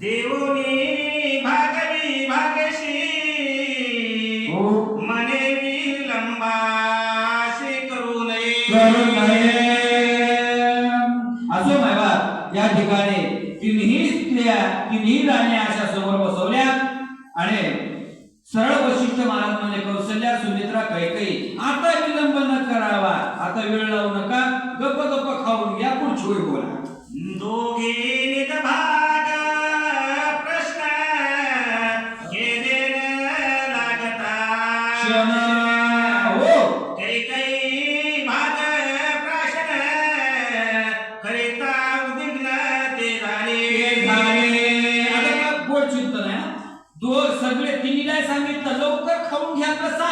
देवोनी भागवी भागशी हो. मने विलंबाशी करू नये. करू नये. असो मायबा या ठिकाणी तिन्ही स्त्रिया तिन्ही राण्या अशा समोर बसवल्या आणि सरळ वशिष्ठ महाराज म्हणजे कौशल्या सुमित्रा कैकई आता विलंब न करावा. आता वेळ लावू नका. गप्प गप्प खाऊन या पुढची बोला. सगळे तिन्हीला सांगितलं लवकर खाऊन घ्या कसा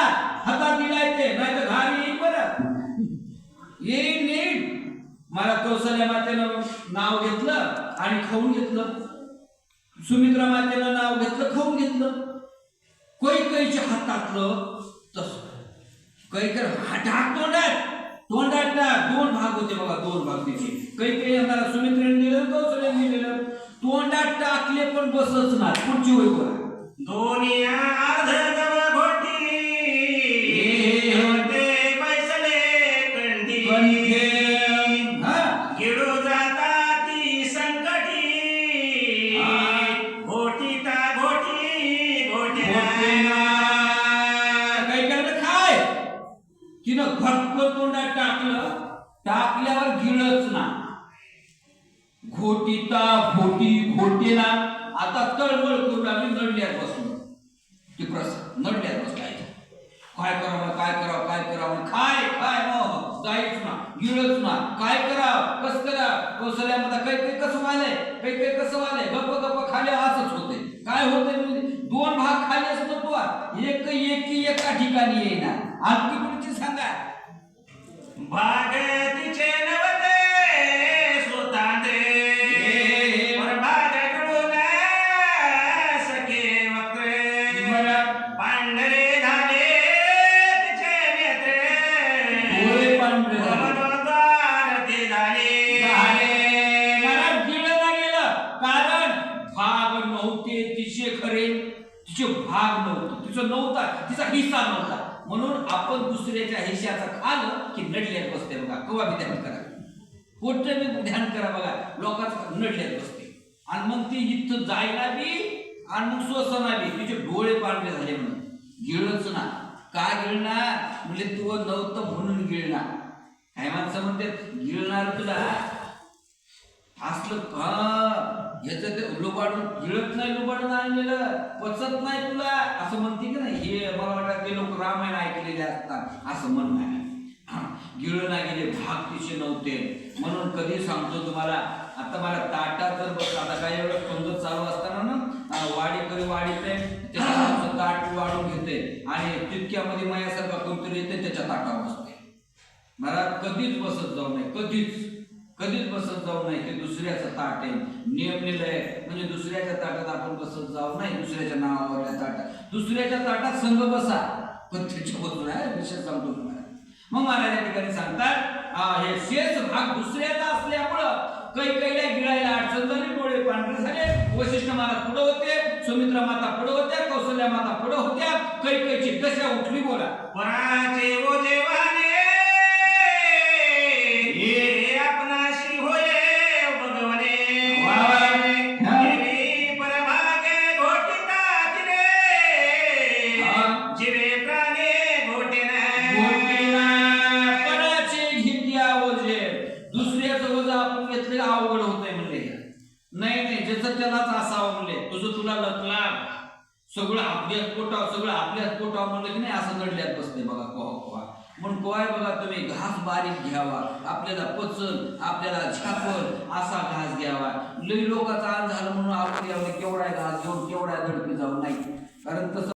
हातात दिलाय ते नाही तर घाल येईल बरं येईल नीट मला कौशल्या मातेनं नाव घेतलं आणि खाऊन घेतलं. सुमित्रा मातेनं नाव घेतलं खाऊन घेतलं. कैकईच्या हातातलं तसं. कैकर हातात तोंडात तोंडात दोन भाग होते बघा दोन भाग त्याचे कैकई यांना सुमित्रेने दिलं कौशल्याने दिलेलं तोंडात टाकले पण बसच ना पुढची होई बघा दोन्ही अर्ध घोटी. होते कंठी कंठे काही करायला खाय तिनं घटक तोंडात टाकलं टाकल्यावर गिळच ना घोटीता घोटी घोटीला आता तळमळ करून आम्ही नडल्यात बसून ती प्रस नडल्यात बसलाय काय करावं काय करावं काय करावं खाय खाय मग जायच ना गिळच ना काय करावं कस करा कोसल्यामध्ये काही काही कसं वालय काही काही कसं वालय गप्प गप्प खाली असंच होते काय होते म्हणजे दोन भाग एक एकी एका ठिकाणी येईना. आणखी पुढची सांगा भाग नव्हतं तिचं नव्हता तिचा हिस्सा नव्हता. म्हणून आपण दुसऱ्याच्या हिश्याचा खाणं की नडल्यात बसते बघा. कवा बी ध्यान करा. कुठं बी ध्यान करा बघा. लोकांचं नडल्यात बसते. आणि मग ती इथं जायला बी आणि मग स्वसना बी. तिचे डोळे पांढरे झाले म्हणून. गिळच ना. का गिळणार? म्हणजे तू नव्हतं म्हणून गिळणार. काय माणसं म्हणते गिळणार तुला. असलं याचं लुबाडून गिळत नाही लुबाडून आणलेलं पचत नाही तुला. असं म्हणते की नाही हे मला वाटतं ते लोक रामायण ऐकलेले असतात असं म्हणणं आहे. गिळं नाही गेले भाग तिचे नव्हते. म्हणून कधी सांगतो तुम्हाला आता मला ताटा जर बस आता काही एवढं पंगत चालू असताना ना वाडी कधी वाढीते त्याच्यात ताट वाढून घेते. आणि तितक्यामध्ये मायासारखा कोणतरी येते त्याच्या ताटावर बसते. मला कधीच बसत जाऊ नये कधीच. कधीच बसत जाऊ नये ते दुसऱ्याचं ताट आहे. नियम आहे. म्हणजे दुसऱ्याच्या ताटात आपण बसत जाऊ नाही दुसऱ्याच्या नावावरल्या ताटात. दुसऱ्याच्या ताटात संघ बसा. पण त्याच्या बसून आहे विषय सांगतो तुम्हाला. मग महाराज या ठिकाणी सांगतात हे शेष भाग दुसऱ्याचा असल्यामुळं काही कैल्या गिळायला अडचण झाली डोळे पांढरे झाले वशिष्ठ महाराज पुढे होते सुमित्रा माता पुढे होत्या कौशल्या माता पुढे होत्या काही कैची दशा उठली बोला. पराचे नाही असावं म्हणले तुझं तुला लटला सगळं आपल्याच पोटाव सगळं आपल्याच पोटाव म्हणलं की नाही असं नडल्यात बसते बघा कोहा कोहा. म्हणून कोहाय बघा तुम्ही घास बारीक घ्यावा. आपल्याला पचन आपल्याला छापल असा घास घ्यावा. लई लोकांचा आज झालं म्हणून आपण केवढा घास घेऊन केवढ्या दडपी जाऊ नाही. कारण तसं